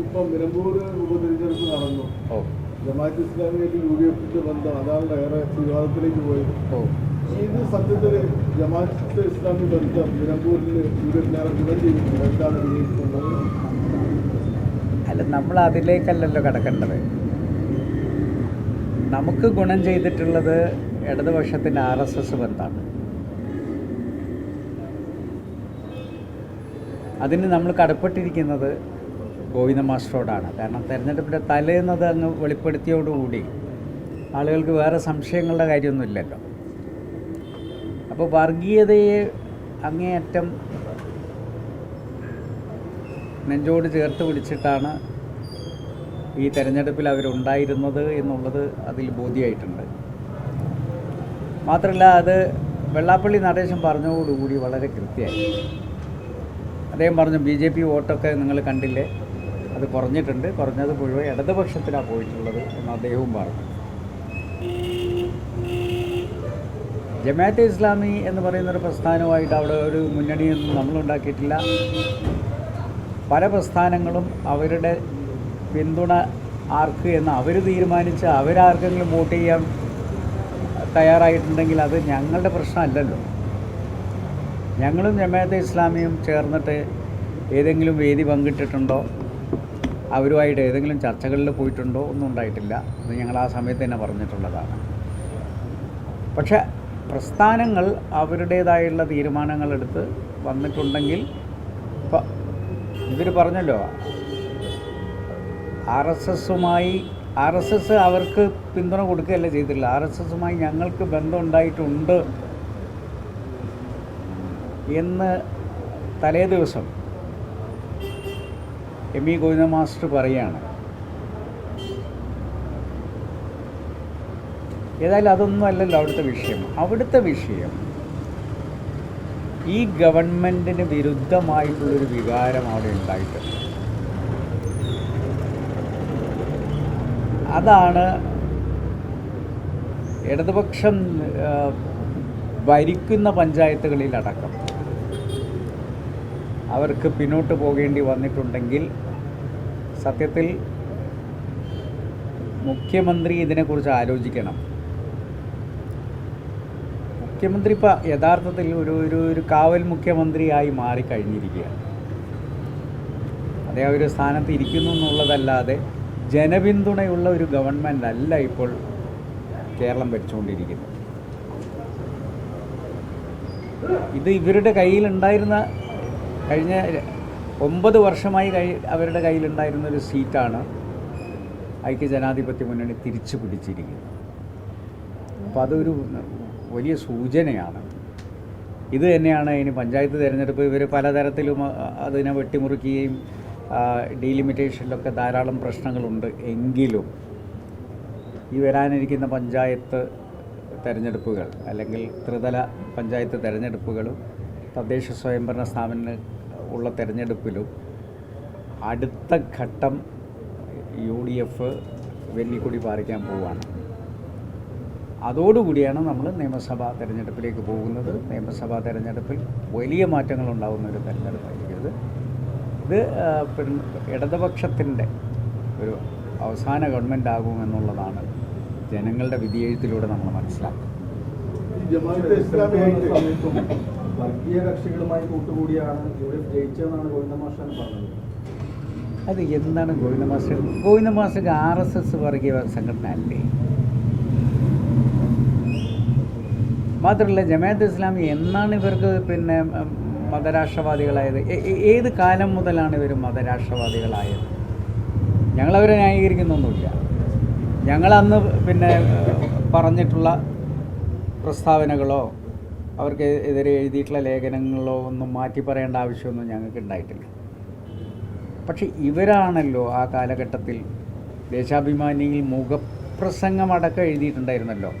ഇപ്പം നിലമ്പൂർ ഉപതെരഞ്ഞെടുപ്പ് നടന്നു. ജമാഅത്ത് ഇസ്ലാമിയായിട്ട് യു ഡി എഫിന്റെ ബന്ധം അതാണ് ഏറെ വിവാദത്തിലേക്ക് പോയത്. ഇത് സത്യത്തിൽ ജമാഅത്ത് ഇസ്ലാമി ബന്ധം നിലമ്പൂരിൽ യു ഡി എഫിനെ ഗുണം ചെയ്തിട്ടുണ്ട്. എന്താണ് വിജയിക്കുന്നത് അല്ല നമ്മൾ അതിലേക്കല്ലല്ലോ കടക്കേണ്ടത്. നമുക്ക് ഗുണം ചെയ്തിട്ടുള്ളത് ഇടതുപക്ഷത്തിന്റെ ആർ എസ് എസ് ബന്ധമാണ്. അതിന് നമ്മൾ കടപ്പെട്ടിരിക്കുന്നത് ഗോവിന്ദ മാസ്റ്ററോടാണ്. കാരണം തെരഞ്ഞെടുപ്പിന്റെ തലേന്നത് അങ്ങ് വെളിപ്പെടുത്തിയോടുകൂടി ആളുകൾക്ക് വേറെ സംശയങ്ങളുടെ കാര്യമൊന്നുമില്ലല്ലോ. അപ്പോൾ വർഗീയതയെ അങ്ങേയറ്റം നെഞ്ചോട് ചേർത്ത് പിടിച്ചിട്ടാണ് ഈ തെരഞ്ഞെടുപ്പിൽ അവരുണ്ടായിരുന്നത് എന്നുള്ളത് അതിൽ ബോധ്യമായിട്ടുണ്ട് മാത്രമല്ല അത് വെള്ളാപ്പള്ളി നടേശൻ പറഞ്ഞതോടുകൂടി വളരെ കൃത്യമായി. അദ്ദേഹം പറഞ്ഞു ബി ജെ പി വോട്ടൊക്കെ നിങ്ങൾ കണ്ടില്ലേ? അത് കുറഞ്ഞിട്ടുണ്ട്. കുറഞ്ഞത് മുഴുവൻ ഇടതുപക്ഷത്തിലാണ് പോയിട്ടുള്ളത് എന്ന് അദ്ദേഹവും പറഞ്ഞു. ജമാഅത്തെ ഇസ്ലാമി എന്ന് പറയുന്ന ഒരു പ്രസ്ഥാനമായിട്ട് അവിടെ ഒരു മുന്നണിയൊന്നും നമ്മളുണ്ടാക്കിയിട്ടില്ല. പല പ്രസ്ഥാനങ്ങളും അവരുടെ പിന്തുണ ആർക്ക് എന്ന് അവർ തീരുമാനിച്ച് അവരാർക്കെങ്കിലും വോട്ട് ചെയ്യാൻ തയ്യാറായിട്ടുണ്ടെങ്കിൽ അത് ഞങ്ങളുടെ പ്രശ്നമല്ലല്ലോ. ഞങ്ങളും ജമാഅത്തെ ഇസ്ലാമിയും ചേർന്നിട്ട് ഏതെങ്കിലും വേദി പങ്കിട്ടിട്ടുണ്ടോ? അവരുമായിട്ട് ഏതെങ്കിലും ചർച്ചകളിൽ പോയിട്ടുണ്ടോ ഒന്നും ഉണ്ടായിട്ടില്ല. അത് ഞങ്ങൾ ആ സമയത്ത് തന്നെ പറഞ്ഞിട്ടുള്ളതാണ്. പക്ഷെ പ്രസ്ഥാനങ്ങൾ അവരുടേതായുള്ള തീരുമാനങ്ങളെടുത്ത് വന്നിട്ടുണ്ടെങ്കിൽ ഇപ്പം ഇവർ പറഞ്ഞല്ലോ ആർ എസ് എസുമായി ആർ എസ് എസ് അവർക്ക് പിന്തുണ കൊടുക്കുകയല്ല ചെയ്തിട്ടില്ല ആർ എസ് എസുമായി ഞങ്ങൾക്ക് ബന്ധമുണ്ടായിട്ടുണ്ട് എന്ന് തലേ ദിവസം എം ഇ ഗോവിന്ദ മാസ്റ്റർ പറയുകയാണ് ഏതായാലും അതൊന്നും അല്ലല്ലോ അവിടുത്തെ വിഷയം. അവിടുത്തെ വിഷയം ഈ ഗവൺമെന്റിന് വിരുദ്ധമായിട്ടുള്ളൊരു വികാരം അവിടെ ഉണ്ടായിട്ടുണ്ട്. അതാണ് ഇടതുപക്ഷം ഭരിക്കുന്ന പഞ്ചായത്തുകളിലടക്കം. അവർക്ക് പിന്നോട്ട് പോകേണ്ടി വന്നിട്ടുണ്ടെങ്കിൽ സത്യത്തിൽ മുഖ്യമന്ത്രി ഇതിനെക്കുറിച്ച് ആലോചിക്കണം. മുഖ്യമന്ത്രി ഇപ്പം യഥാർത്ഥത്തിൽ ഒരു ഒരു ഒരു കാവൽ മുഖ്യമന്ത്രിയായി മാറിക്കഴിഞ്ഞിരിക്കുകയാണ്. അതേ ഒരു സ്ഥാനത്ത് ഇരിക്കുന്നു എന്നുള്ളതല്ലാതെ ജനപിന്തുണയുള്ള ഒരു ഗവൺമെന്റ് അല്ല ഇപ്പോൾ കേരളം ഭരിച്ചുകൊണ്ടിരിക്കുന്നത്. ഇത് ഇവരുടെ കയ്യിലുണ്ടായിരുന്ന കഴിഞ്ഞ ഒമ്പത് വർഷമായി കൈ അവരുടെ കയ്യിലുണ്ടായിരുന്ന ഒരു സീറ്റാണ് ഐക്യജനാധിപത്യ മുന്നണി തിരിച്ചു പിടിച്ചിരിക്കുന്നത്. അപ്പോൾ അതൊരു വലിയ സൂചനയാണ്. ഇത് തന്നെയാണ് ഇനി പഞ്ചായത്ത് തിരഞ്ഞെടുപ്പ് ഇവർ പലതരത്തിലും അതിനെ വെട്ടിമുറിക്കുകയും ഡീലിമിറ്റേഷനിലൊക്കെ ധാരാളം പ്രശ്നങ്ങളുണ്ട് എങ്കിലും ഈ വരാനിരിക്കുന്ന പഞ്ചായത്ത് തിരഞ്ഞെടുപ്പുകൾ അല്ലെങ്കിൽ ത്രിതല പഞ്ചായത്ത് തിരഞ്ഞെടുപ്പുകളും തദ്ദേശ സ്വയംഭരണ സ്ഥാപന ഉള്ള തെരഞ്ഞെടുപ്പിലും അടുത്ത ഘട്ടം യു ഡി എഫ് വെന്നിക്കൊടി പാറിക്കാൻ പോവുകയാണ്. അതോടുകൂടിയാണ് നമ്മൾ നിയമസഭാ തെരഞ്ഞെടുപ്പിലേക്ക് പോകുന്നത്. നിയമസഭാ തെരഞ്ഞെടുപ്പിൽ വലിയ മാറ്റങ്ങൾ ഉണ്ടാകുന്ന ഒരു തെരഞ്ഞെടുപ്പായിരിക്കും ഇത് ഇത് ഇടതുപക്ഷത്തിന്റെ ഒരു അവസാന ഗവൺമെന്റ് ആകുമെന്നുള്ളതാണ് ജനങ്ങളുടെ വിധിയെഴുത്തിലൂടെ നമ്മൾ മനസ്സിലാക്കുന്നത്. വർഗീയ കക്ഷികളുമായി കൂട്ടുകൂടിയാണ് എഫ് ജയിച്ചതെന്നാണ് ഗോവിന്ദ മാഷാൻ പറഞ്ഞത്. അത് എന്താണ് ഗോവിന്ദ മാസ്റ്റർ? ഗോവിന്ദ മാസ്റ്റർക്ക് ആർ എസ് എസ് വർഗീയ സംഘടന അല്ലേ? മാത്രമല്ല ജമാഅത്ത് ഇസ്ലാമി എന്നാണ് ഇവർക്ക് പിന്നെ മതരാഷ്ട്രവാദികളായത്? ഏത് കാലം മുതലാണ് ഇവർ മതരാഷ്ട്രവാദികളായത്? ഞങ്ങളവരെ ന്യായീകരിക്കുന്നൊന്നുമില്ല. ഞങ്ങളന്ന് പിന്നെ പറഞ്ഞിട്ടുള്ള പ്രസ്താവനകളോ അവർക്ക് എതിരെ എഴുതിയിട്ടുള്ള ലേഖനങ്ങളോ ഒന്നും മാറ്റി പറയേണ്ട ആവശ്യമൊന്നും ഞങ്ങൾക്ക് ഉണ്ടായിട്ടില്ല. പക്ഷെ ഇവരാണല്ലോ ആ കാലഘട്ടത്തിൽ ദേശാഭിമാനിയിൽ മുഖപ്രസംഗമടക്കം എഴുതിയിട്ടുണ്ടായിരുന്നല്ലോ.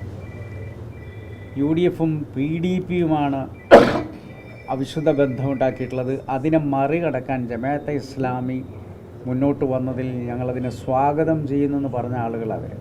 യു ഡി എഫും പി ഡി പിയുമാണ് അവിശുദ്ധ ബന്ധമുണ്ടാക്കിയിട്ടുള്ളത്. അതിനെ മറികടക്കാൻ ജമാഅത്തെ ഇസ്ലാമി മുന്നോട്ട് വന്നതിൽ ഞങ്ങളതിനെ സ്വാഗതം ചെയ്യുന്നെന്ന് പറഞ്ഞ ആളുകൾ അവർ